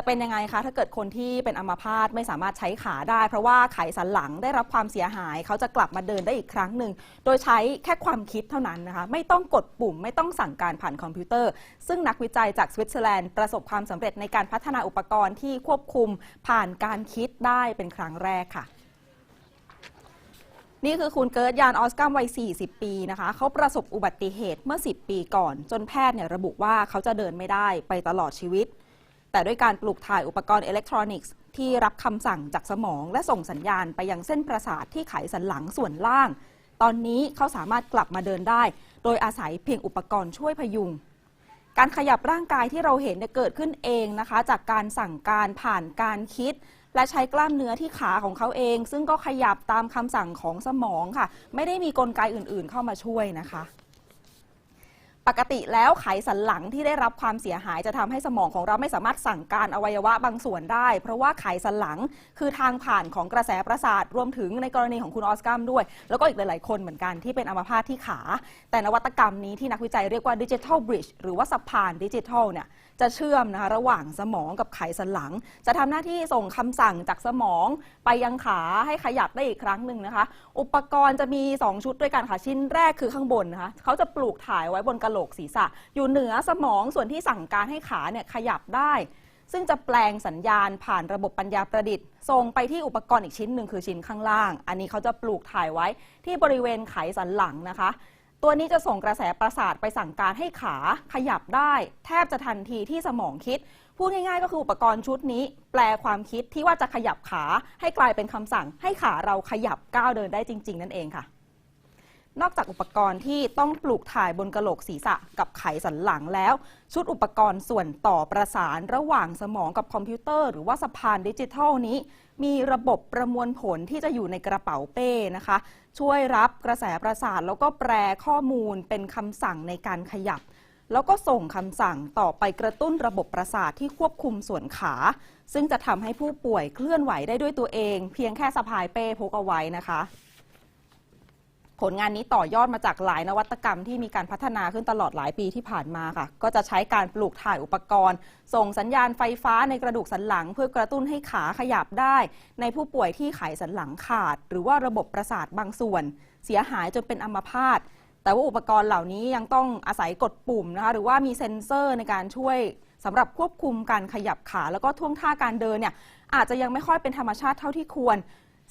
จะเป็นยังไงคะ ถ้าเกิดคนที่เป็นอัมพาตไม่สามารถใช้ขาได้ เพราะว่าไขสันหลังได้รับความเสียหาย เขาจะกลับมาเดินได้อีกครั้งหนึ่ง โดยใช้แค่ความคิดเท่านั้นนะคะ ไม่ต้องกดปุ่ม ไม่ต้องสั่งการผ่านคอมพิวเตอร์ ซึ่งนักวิจัยจากสวิตเซอร์แลนด์ประสบความสำเร็จในการพัฒนาอุปกรณ์ที่ควบคุมผ่านการคิดได้เป็นครั้งแรกค่ะนี่คือคุณเกิร์ตยานออสการ์วัย 40 ปีนะคะ เขาประสบอุบัติเหตุเมื่อ 10 ปีก่อน จนแพทย์เนี่ยระบุว่าเขาจะเดินไม่ได้ไปตลอดชีวิต แต่ด้วยการปลูกถ่ายอุปกรณ์อิเล็กทรอนิกส์ที่รับคำสั่งจากสมอง และส่งสัญญาณไปยังเส้นประสาทที่ไขสันหลังส่วนล่าง ตอนนี้เขาสามารถกลับมาเดินได้ โดยอาศัยเพียงอุปกรณ์ช่วยพยุง การขยับร่างกายที่เราเห็นเกิดขึ้นเองนะคะ จากการสั่งการผ่านการคิด และใช้กล้ามเนื้อที่ขาของเขาเอง ซึ่งก็ขยับตามคำสั่งของสมองค่ะ ไม่ได้มีกลไกอื่น ๆ เข้ามาช่วยนะคะ ปกติแล้วไขสันหลังที่ได้รับความเสียหายจะทำให้สมองของเราไม่สามารถสั่งการอวัยวะบางส่วนได้ เพราะว่าไขสันหลังคือทางผ่านของกระแสประสาทรวมถึงในกรณีของคุณออสกัมด้วย แล้วก็อีกหลาย ๆ คนเหมือนกันที่เป็นอัมพาตที่ขา แต่นวัตกรรมนี้ที่นักวิจัยเรียกว่าดิจิทัลบริดจ์หรือว่าสะพานดิจิทัลเนี่ยจะเชื่อมนะคะระหว่างสมองกับไขสันหลัง จะทำหน้าที่ส่งคำสั่งจากสมองไปยังขาให้ขยับได้อีกครั้งหนึ่งนะคะ อุปกรณ์จะมี 2 ชุดด้วยกันค่ะชิ้นแรกคือข้างบนนะคะเขาจะปลูกถ่ายไว้บนกระโหลกศีรษะ อยู่เหนือสมองส่วนที่สั่งการให้ขาเนี่ยขยับได้ ซึ่งจะแปลงสัญญาณผ่านระบบปัญญาประดิษฐ์ ส่งไปที่อุปกรณ์อีกชิ้นหนึ่งคือชิ้นข้างล่าง อันนี้เขาจะปลูกถ่ายไว้ที่บริเวณไขสันหลังนะคะ ตัวนี้จะส่งกระแสประสาทไปสั่งการให้ขาขยับได้ แทบจะทันทีที่สมองคิดพูดง่ายๆก็คืออุปกรณ์ชุดนี้ แปลความคิดที่ว่าจะขยับขาให้กลายเป็นคำสั่งให้ขาเราขยับก้าวเดินได้จริง ๆ นั่นเองค่ะ นอกจากอุปกรณ์ที่ต้องปลูกถ่ายบนกระโหลกศีรษะกับไขสันหลังแล้ว ชุดอุปกรณ์ส่วนต่อประสานระหว่างสมองกับคอมพิวเตอร์ หรือว่าสะพานดิจิทัลนี้ มีระบบประมวลผลที่จะอยู่ในกระเป๋าเป้นะคะ ช่วยรับกระแสประสาทแล้วก็แปลข้อมูลเป็นคำสั่งในการขยับ แล้วก็ส่งคำสั่งต่อไปกระตุ้นระบบประสาทที่ควบคุมส่วนขา ซึ่งจะทำให้ผู้ป่วยเคลื่อนไหวได้ด้วยตัวเอง เพียงแค่สะพายเป้พกเอาไว้นะคะ ผลงานนี้ต่อยอดมาจากหลายนวัตกรรมที่มีการพัฒนาขึ้นตลอดหลายปีที่ผ่านมาค่ะ ก็จะใช้การปลูกถ่ายอุปกรณ์ ส่งสัญญาณไฟฟ้าในกระดูกสันหลัง เพื่อกระตุ้นให้ขาขยับได้ ในผู้ป่วยที่ไขสันหลังขาด หรือว่าระบบประสาทบางส่วน เสียหายจนเป็นอัมพาตแต่ว่าอุปกรณ์เหล่านี้ยังต้องอาศัยกดปุ่มนะคะหรือว่ามีเซ็นเซอร์ในการช่วยสำหรับควบคุมการขยับขา แล้วก็ท่วงท่าการเดินเนี่ยอาจจะยังไม่ค่อยเป็นธรรมชาติเท่าที่ควร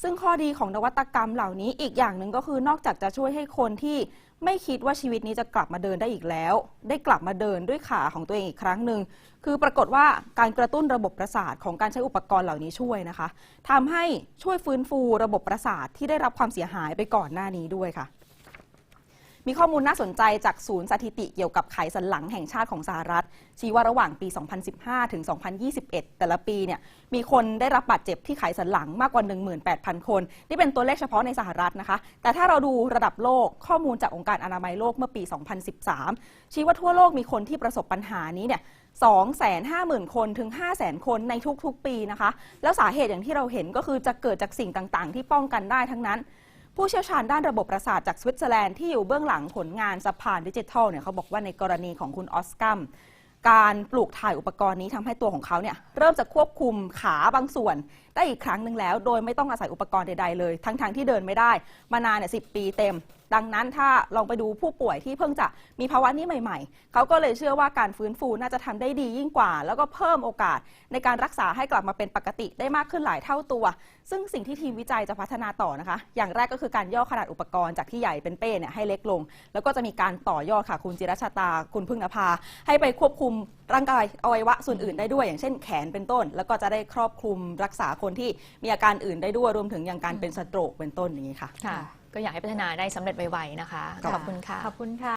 ซึ่งข้อดีของนวัตกรรมเหล่านี้อีกอย่างหนึ่งก็คือนอกจากจะช่วยให้คนที่ไม่คิดว่าชีวิตนี้จะกลับมาเดินได้อีกแล้ว ได้กลับมาเดินด้วยขาของตัวเองอีกครั้งหนึ่งคือปรากฏว่าการกระตุ้นระบบประสาทของการใช้อุปกรณ์เหล่านี้ช่วยนะคะทำให้ช่วยฟื้นฟูระบบประสาทที่ได้รับความเสียหายไปก่อนหน้านี้ด้วยค่ะ มีข้อมูลน่าสนใจจากศูนย์สถิติเกี่ยวกับไขสันหลังแห่งชาติของสหรัฐ ชี้ว่าระหว่างปี 2015 ถึง 2021 แต่ละปีเนี่ยมีคนได้รับบาดเจ็บที่ไขสันหลังมากกว่า 18,000 คน นี่เป็นตัวเลขเฉพาะในสหรัฐนะคะ แต่ถ้าเราดูระดับโลกข้อมูลจากองค์การอนามัยโลกเมื่อปี 2013 ชี้ว่าทั่วโลกมีคนที่ประสบปัญหานี้เนี่ย250,000 คนถึง 500,000 คนในทุกๆ ปีนะคะ แล้วสาเหตุอย่างที่เราเห็นก็คือจะเกิดจากสิ่งต่างๆ ที่ป้องกันได้ทั้งนั้น ผู้เชี่ยวชาญด้านระบบประสาทจากสวิตเซอร์แลนด์ที่อยู่เบื้องหลังผลงานสะพานดิจิทัลเนี่ยเขาบอกว่าในกรณีของคุณออสกัมการปลูกถ่ายอุปกรณ์นี้ทำให้ตัวของเขาเนี่ยเริ่มจะควบคุมขาบางส่วน ได้อีกครั้งหนึ่งแล้ว โดยไม่ต้องอาศัยอุปกรณ์ใดๆเลย ทั้งๆที่เดินไม่ได้ มานานเนี่ยสิปีเต็ม ดังนั้นถ้าลองไปดูผู้ป่วยที่เพิ่งจะมีภาวะนี้ใหม่ ๆ เขาก็เลยเชื่อว่าการฟื้นฟูน่าจะทำได้ดียิ่งกว่า แล้วก็เพิ่มโอกาสในการรักษาให้กลับมาเป็นปกติได้มากขึ้นหลายเท่าตัว ซึ่งสิ่งที่ทีมวิจัยจะพัฒนาต่อนะคะ อย่างแรกก็คือการย่อขนาดอุปกรณ์จากที่ใหญ่เป็นเป้เนี่ยให้เล็กลง แล้วก็จะมีการต่อยอดค่ะคุณจิรชาตา คุณพึ่งนภา ให้ไปควบคุมร่างกายอวัยวะส่วนอื่นได้ด้วย อย่างเช่นแขนเป็นต้น แล้วก็จะได้ครอบคลุมรักษาคนที่มีอาการอื่นได้ด้วยรวมถึงอย่างการเป็นสโตรกเป็นต้นอย่างนี้ค่ะค่ะ ก็อยากให้พัฒนาได้สำเร็จไวๆนะคะค่ะขอบคุณค่ะ ขอบคุณค่ะ